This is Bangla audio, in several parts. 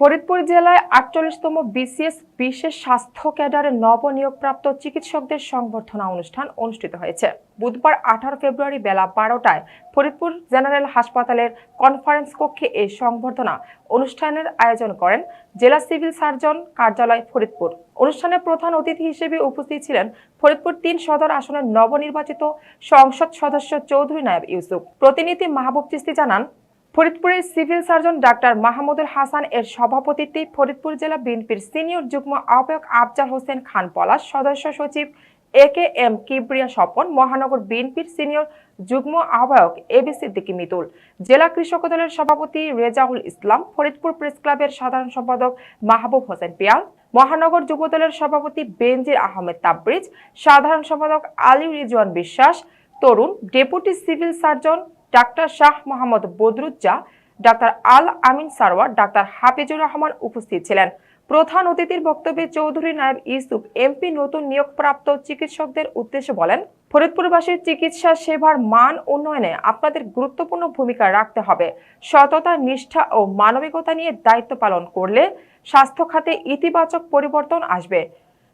ফরিদপুর জেলায় আটচল্লিশতম বিসিএস বিশেষ স্বাস্থ্য ক্যাডারের নবনিয়োগপ্রাপ্ত চিকিৎসকদের সংবর্ধনা অনুষ্ঠান অনুষ্ঠিত হয়েছে। বুধবার আঠারো ফেব্রুয়ারি বেলা বারোটায় ফরিদপুর জেনারেল হাসপাতালের কনফারেন্স কক্ষে এই সংবর্ধনা অনুষ্ঠানের আয়োজন করেন জেলা সিভিল সার্জন কার্যালয় ফরিদপুর। অনুষ্ঠানে প্রধান অতিথি হিসেবে উপস্থিত ছিলেন ফরিদপুর তিন সদর আসনের নবনির্বাচিত সংসদ সদস্য চৌধুরী নায়েব ইউসুফ। প্রতিনিধি মাহবুব চিস্তি জানান ফরিদপুরের civil surgeon doctor Mahmudul Hasan এর সভাপতিত্বে ফরিদপুর জেলা বিএনপির সিনিয়র যুগ্ম আহ্বায়ক আফজাল হোসেন খান পলাশ, সদস্য সচিব A K M Kibria Swapan, মহানগর বিএনপির সিনিয়র যুগ্ম আহ্বায়ক এ বি সিদ্দিকী মিতুল, জেলা কৃষক দলের সভাপতি রেজাউল ইসলাম, ফরিদপুর প্রেস ক্লাবের সাধারণ সম্পাদক মাহবুব হোসেন পিয়াল, মহানগর যুবদলের সভাপতি বেনজির আহমেদ তাবরিজ, সাধারণ সম্পাদক আলী রিজওয়ান বিশ্বাস, তরুণ, deputy civil surgeon doctor Shah Mohammad Badruzza doctor Al Amin Sarwar doctor Hafizur Rahman উপস্থিত ছিলেন। প্রধান অতিথির বক্তব্যে চৌধুরী নায়েব ইউসুফ, এমপি, নতুন নিয়োগপ্রাপ্ত চিকিৎসকদের উদ্দেশ্যে বলেন, ফরিদপুরবাসীর চিকিৎসা সেবার মান উন্নয়নে আপনাদের গুরুত্বপূর্ণ ভূমিকা রাখতে হবে। সততা, নিষ্ঠা ও মানবিকতা নিয়ে দায়িত্ব পালন করলে স্বাস্থ্য খাতে ইতিবাচক পরিবর্তন আসবে।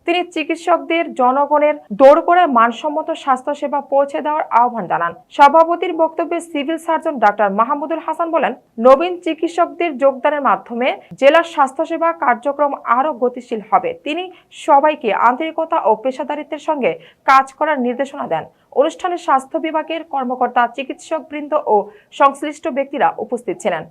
তিনি চিকিৎসকদের, জনগণের দোরগোড়ায় মানসম্মত স্বাস্থ্যসেবা পৌঁছে দেওয়ার আহ্বান জানান। সভাপতির বক্তব্যে civil surgeon doctor Mahmudul Hasan বলেন, নবীন চিকিৎসকদের যোগদানের মাধ্যমে জেলার স্বাস্থ্যসেবা কার্যক্রম আরও গতিশীল হবে। তিনি সবাইকে আন্তরিকতা ও পেশাদারিত্বের সঙ্গে কাজ করার নির্দেশনা দেন। অনুষ্ঠানে স্বাস্থ্য বিভাগের কর্মকর্তা, চিকিৎসকবৃন্দ ও সংশ্লিষ্ট ব্যক্তিরা উপস্থিত ছিলেন।